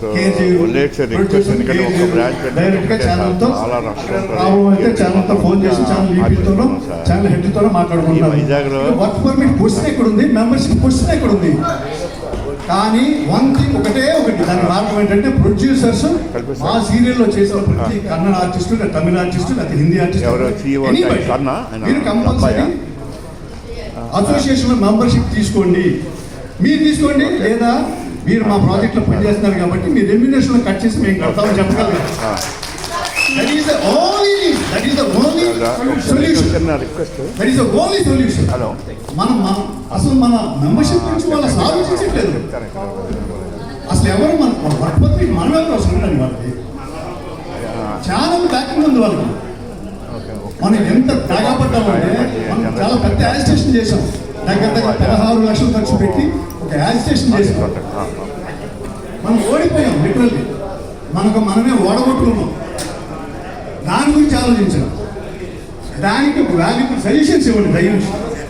So request ఎందుకంటే ఒక. Branch చాలా నష్టం వైజాగ్లో- వర్క్ పర్మిట్ క్వశ్చన్ ఎక్కడ ఉంది మెంబర్షిప్ క్వశ్చన్ ఎక్కడ ఉంది కానీ వన్ థింగ్ ఒకటే ఒకటి దాని కారణం ఏంటంటే ప్రొడ్యూసర్స్. మా సీరియల్లో చేసిన ప్రతి Kannada artist Tamil artist Hindi artist మీరు కంపల్సరీ? అసోసియేషన్ మెంబర్షిప్ తీసుకోండి. మీరు తీసుకోండి లేదా మీరు మా ప్రాజెక్ట్లో పనిచేస్తున్నారు కాబట్టి మీ రెమ్యునేషన్ కట్ చేసి మేము కడతామని చెప్పగలం. That is the only that is the only solution చిన్న request that is the only solution hello మనం మనం అసలు మన మెంబర్షిప్ గురించి వాళ్ళు ఆలోచించట్లేదు అసలు ఎవరు మన వర్క్ పత్రిక మనం ఎవరు అసలు ఉండండి వాళ్ళకి. చాలా బ్యాక్గ్రౌండ్ ఉంది వాళ్ళకి. మనం ఎంత తెగపడ్డామంటే మనం చాలా పెద్ద యాజిటేషన్ చేసాం దగ్గర దగ్గర పదహారు లక్షలు ఖర్చు ఒక యాజిటేషన్ చేసాం మనం ఓడిపోయాం లిటరల్లీ మనకు మనమే ఓడగొట్టుకున్నాం. దాని గురించి ఆలోచించాం దానికి వాల్యూబుల్ సజెషన్స్ ఇవ్వండి దయచేసి.